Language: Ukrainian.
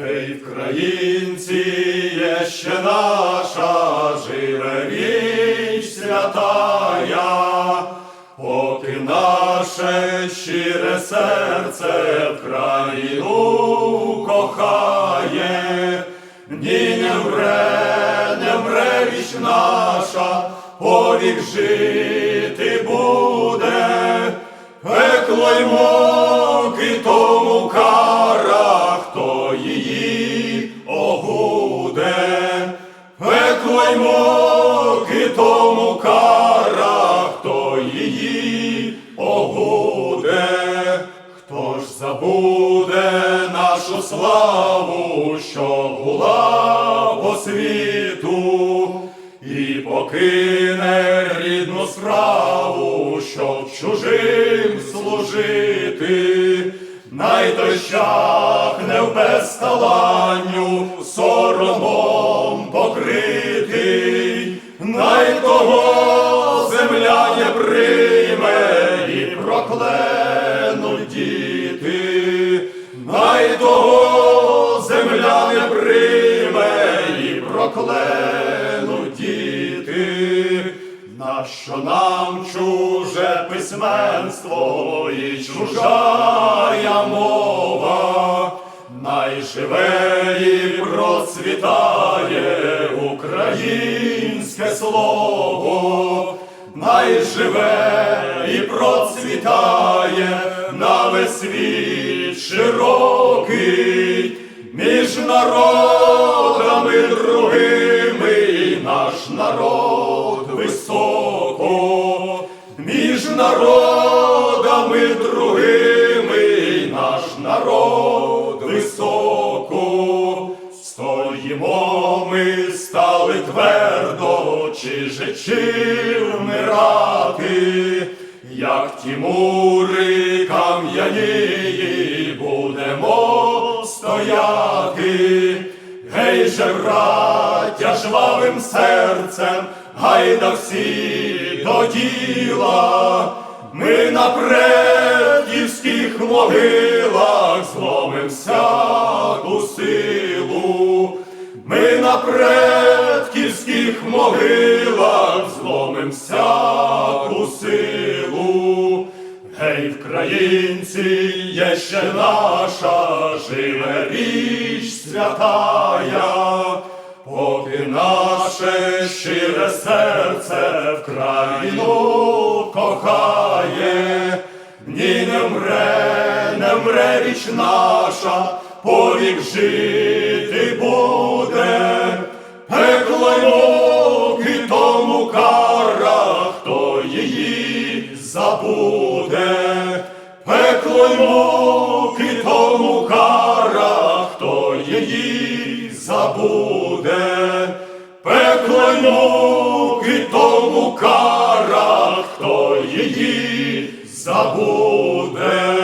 Гей, українці, є ще наша живе річ святая, поки наше щире серце в країну кохає, ні не вмре, не вмре річ наша, повік жити буде, муки тому кара, хто її огуде, хто ж забуде нашу славу, що була по світу, і покине рідну справу, щоб чужим служити, най той не в безталанню соромом прокленуть діти, най того земля не прийме і прокленуть діти. Нащо нам чуже письменство і чужая мова, найживе і процвітає українське слово, найживе і процвітає на весь світ широкий, між народами другими наш народ високо, між народами стали твердо, чи же чи вмирати, як ті мури кам'яні будемо стояти. Гей же, браття, жвавим серцем, гайда всі до діла, ми на предківських могилах зломим всяку силу, ми на могилах зломим всяку силу. Гей, вкраїнці, є ще наша живе річ святая, поки наше щире серце в країну кохає, ні не вмре, не вмре річ наша, повік жити буде, забуде, пекло й муки тому кара, хто її забуде, пекло й муки тому кара, хто її забуде.